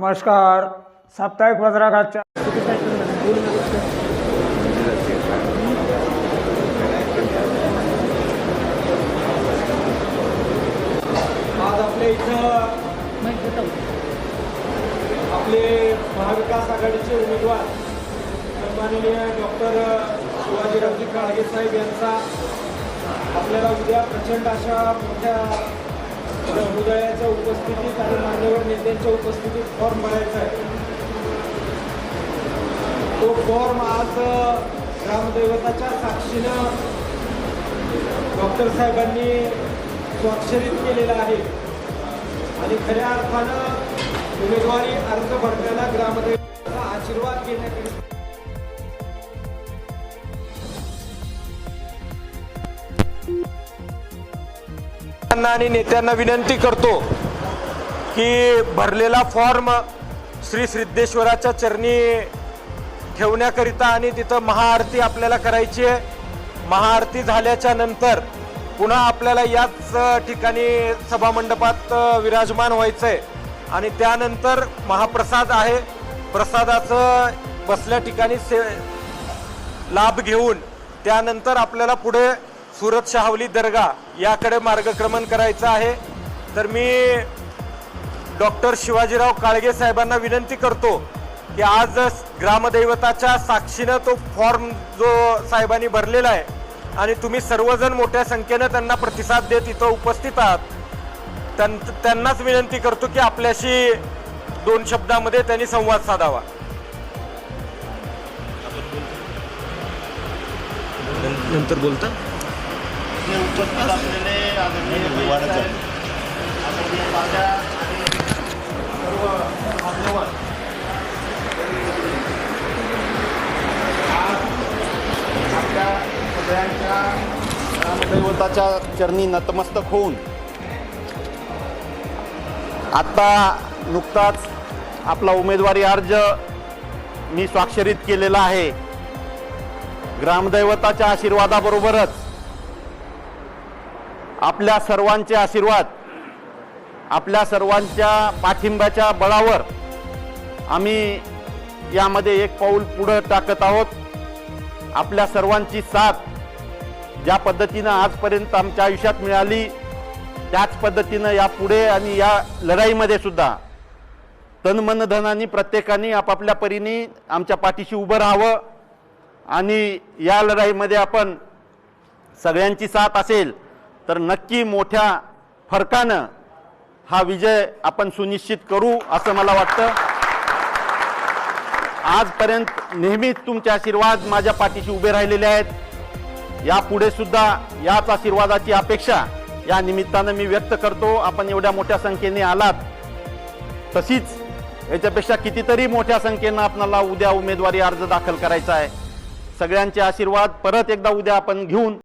नमस्कार. साप्ताहिक वज्राघाटच्या आज आपल्या इथं आपले महाविकास आघाडीचे उमेदवार माननीय डॉक्टर शिवाजीरावजी काळगे साहेब यांचा आपल्याला उद्या प्रचंड अशा मोठ्या समुदायाच्या उपस्थितीत आणि मान्यवर नेत्यांच्या उपस्थितीत फॉर्म भरायचा आहे. तो फॉर्म आज ग्रामदैवताच्या साक्षीनं डॉक्टर साहेबांनी स्वाक्षरित केलेला आहे. आणि खऱ्या अर्थानं उमेदवारी अर्ज भरण्याला ग्रामदैवताचा आशीर्वाद घेण्याकरिता आणि नेत्यांना विनंती करतो की भरलेला फॉर्म श्री सिद्धेश्वराच्या चरणी ठेवण्याकरिता आणि तिथं महाआरती आपल्याला करायची आहे. महाआरती झाल्याच्यानंतर पुन्हा आपल्याला याच ठिकाणी सभामंडपात विराजमान व्हायचं आहे आणि त्यानंतर महाप्रसाद आहे. प्रसादाचं बसल्या ठिकाणी से लाभ घेऊन त्यानंतर आपल्याला पुढे सुरत शाहवली दर्गा याकडे मार्गक्रमण करायचं आहे. तर मी डॉक्टर शिवाजीराव काळगे साहेबांना विनंती करतो की आज ग्रामदैवताच्या साक्षीनं तो फॉर्म जो साहेबांनी भरलेला आहे आणि तुम्ही सर्वजण मोठ्या संख्येनं त्यांना प्रतिसाद देत इथं उपस्थित आहात त्यां- त्यांनाच विनंती करतो की आपल्याशी दोन शब्दामध्ये त्यांनी संवाद साधावा. नंतर बोलता? हे उपस्थित असलेले आदरणीय आदरणीय तात्या आणि सर्व मान्यवर आज आपल्या सगळ्यांच्या ग्रामदैवताच्या चरणी नतमस्तक होऊन आत्ता नुकताच आपला उमेदवारी अर्ज मी स्वाक्षरित केलेला आहे. ग्रामदैवताच्या आशीर्वादाबरोबरच आपल्या सर्वांचे आशीर्वाद आपल्या सर्वांच्या पाठिंब्याच्या बळावर आम्ही यामध्ये एक पाऊल पुढं टाकत आहोत. आपल्या सर्वांची साथ ज्या पद्धतीनं आजपर्यंत आमच्या आयुष्यात मिळाली त्याच पद्धतीनं यापुढे आणि या लढाईमध्ये सुद्धा तनमनधनाने प्रत्येकाने आपापल्या परीने आमच्या पाठीशी उभं राहावं आणि या लढाईमध्ये आपण सगळ्यांची साथ असेल तर नक्की मोठ्या फरकानं हा विजय आपण सुनिश्चित करू असं मला वाटतं. आजपर्यंत नेहमीच तुमचे आशीर्वाद माझ्या पाठीशी उभे राहिलेले आहेत. यापुढे सुद्धा याच आशीर्वादाची अपेक्षा या निमित्तानं मी व्यक्त करतो. आपण एवढ्या मोठ्या संख्येने आलात. तशीच याच्यापेक्षा कितीतरी मोठ्या संख्येनं आपणाला उद्या उमेदवारी अर्ज दाखल करायचा आहे. सगळ्यांचे आशीर्वाद. परत एकदा उद्या आपण घेऊन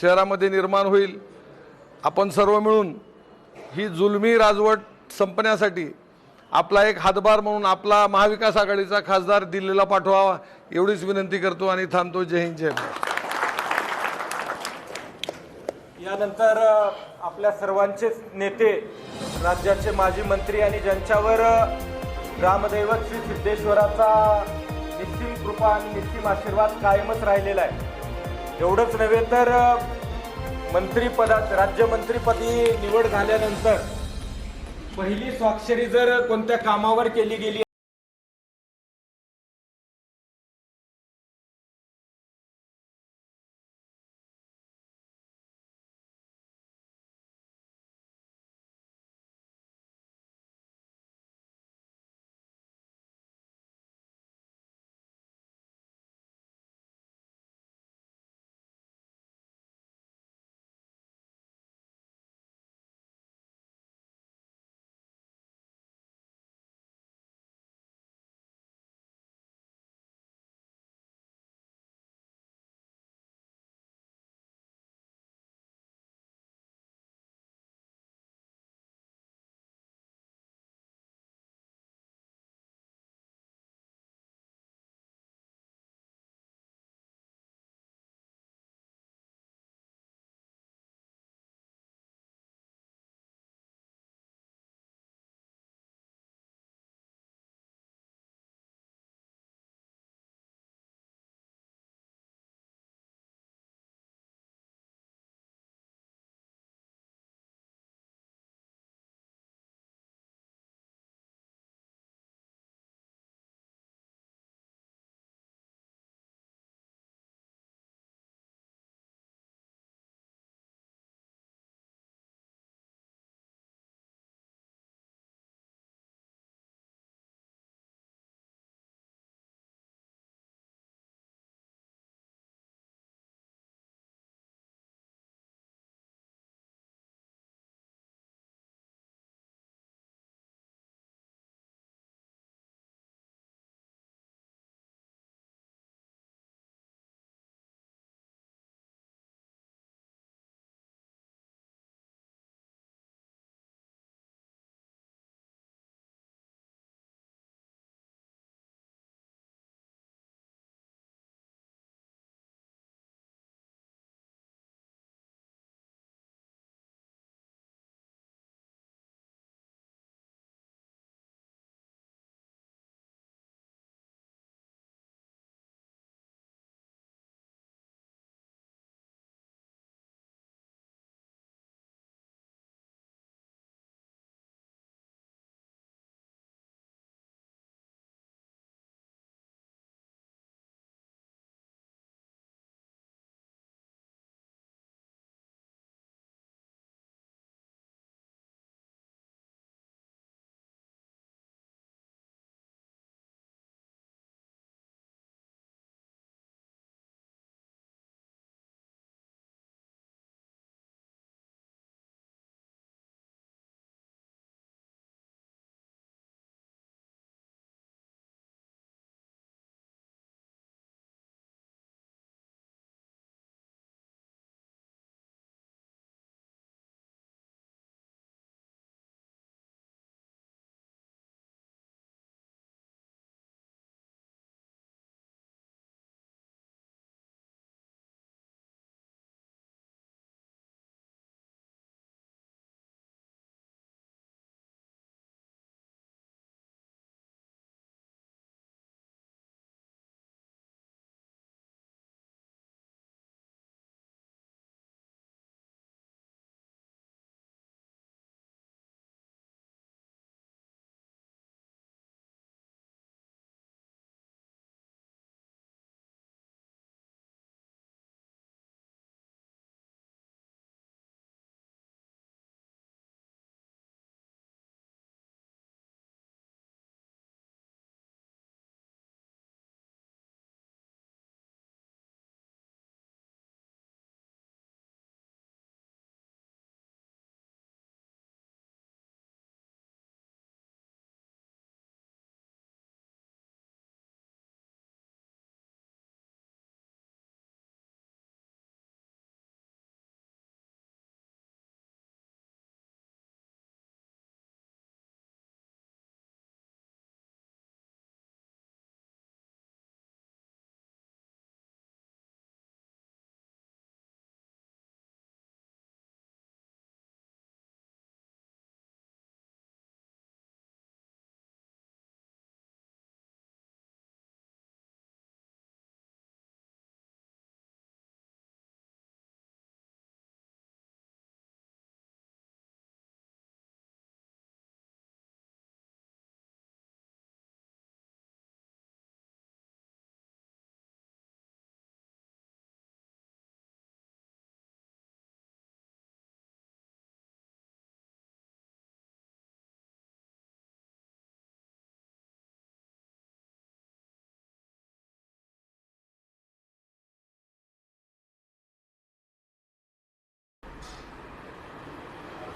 शहरामध्ये निर्माण होईल. आपण सर्व मिळून ही जुलमी राजवट संपण्यासाठी आपला एक हातभार म्हणून आपला महाविकास आघाडीचा खासदार दिल्लीला पाठवावा एवढीच विनंती करतो आणि थांबतो. जय हिंद जय यानंतर आपल्या सर्वांचेच नेते राज्याचे माजी मंत्री आणि ज्यांच्यावर रामदैवत श्री सिद्धेश्वराचा निस्सीम कृपा आणि निस्सीम आशीर्वाद कायमच राहिलेला आहे. एवढंच नव्हे तर मंत्रीपदात मंत्रिपदात राज्यमंत्रीपदी निवड झाल्यानंतर पहिली स्वाक्षरी जर कोणत्या कामावर केली गेली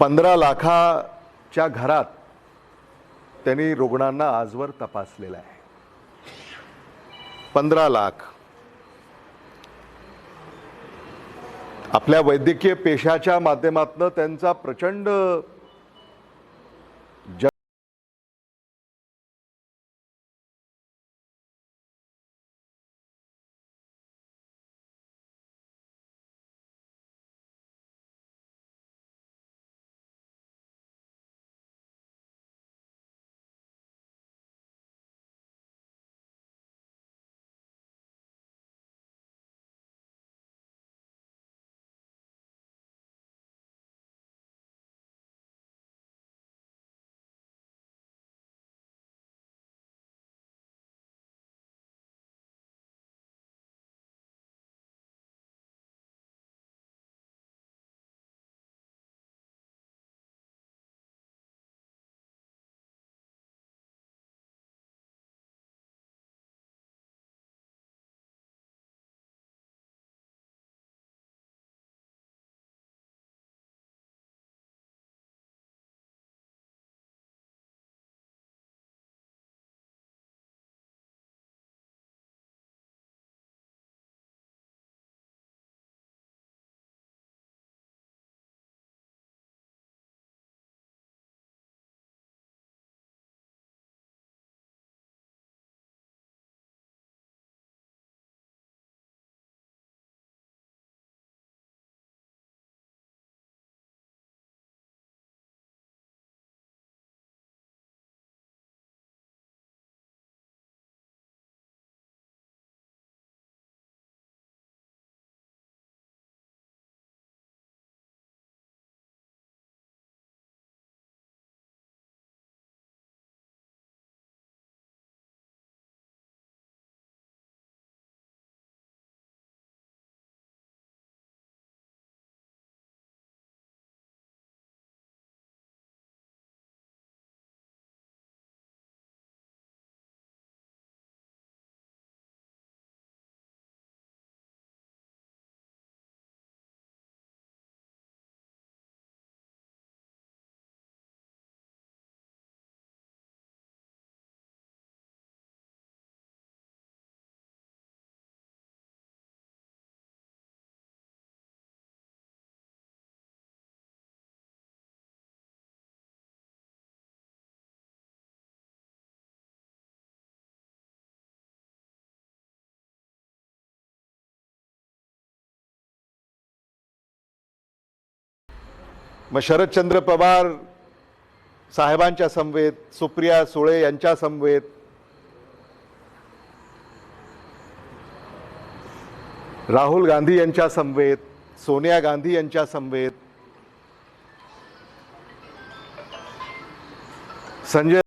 पंधरा लाखाच्या घरात त्यांनी रुग्णांना आजवर तपासलेलं आहे. पंधरा लाख. आपल्या वैद्यकीय पेशाच्या माध्यमातून त्यांचा प्रचंड मग शरदचंद्र पवार साहेबांच्या समवेत सुप्रिया सुळे यांच्या समवेत राहुल गांधी यांच्या समवेत सोनिया गांधी यांच्या समवेत संजय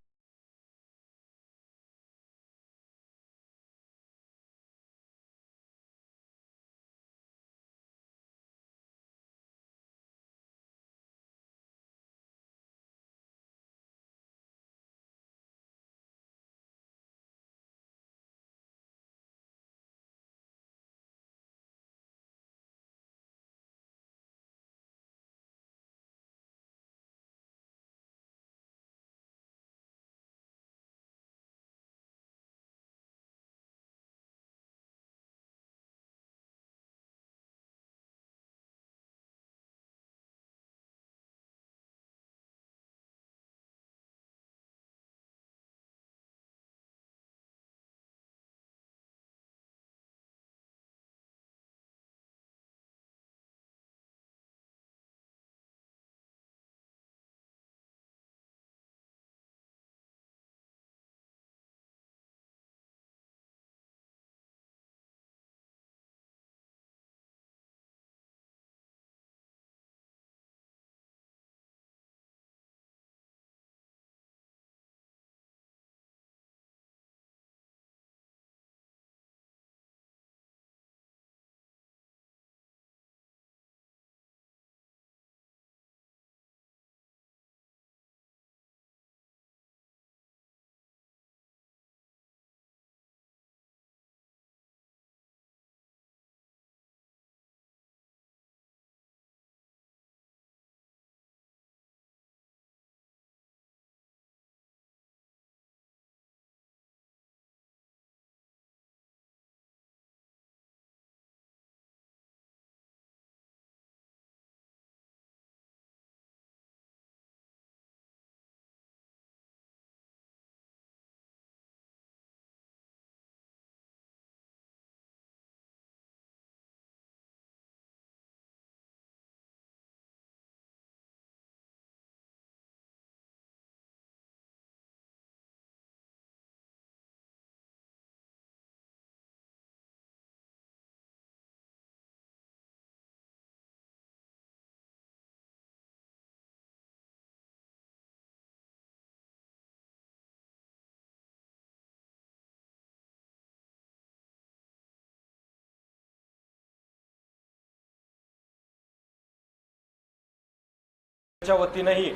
च्या वतीनंही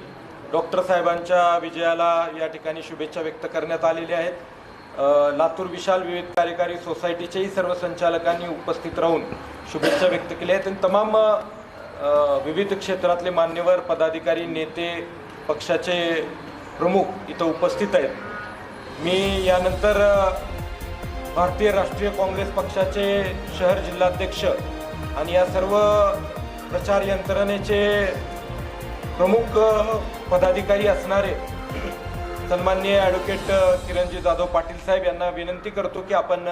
डॉक्टर साहेबांच्या विजयाला या ठिकाणी शुभेच्छा व्यक्त करण्यात आलेल्या आहेत. लातूर विशाल विविध कार्यकारी सोसायटीचेही सर्व संचालकांनी उपस्थित राहून शुभेच्छा व्यक्त केल्या आहेत. आणि तमाम विविध क्षेत्रातले मान्यवर पदाधिकारी नेते पक्षाचे प्रमुख इथं उपस्थित आहेत. मी यानंतर भारतीय राष्ट्रीय काँग्रेस पक्षाचे शहर जिल्हाध्यक्ष आणि या सर्व प्रचार यंत्रणेचे प्रमुख पदाधिकारी असणारे सन्माननीय ॲडव्होकेट किरणजी जाधव पाटील साहेब यांना विनंती करतो की आपण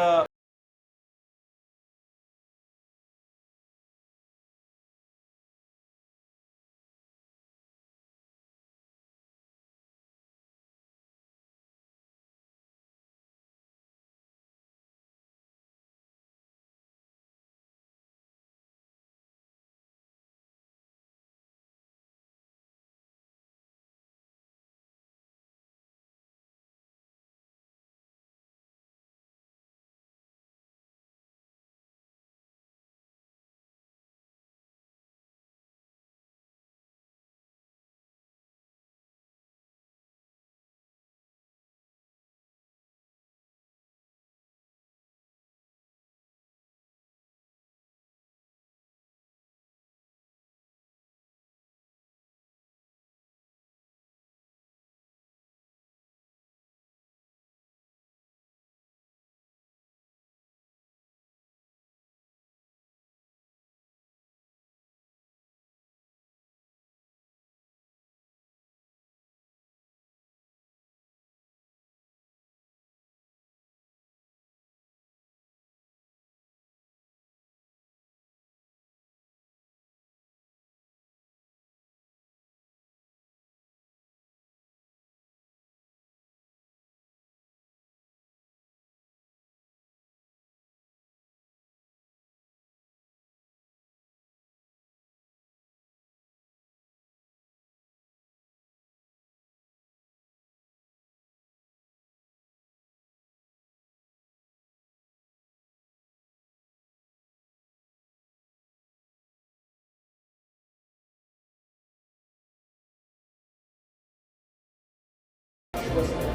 was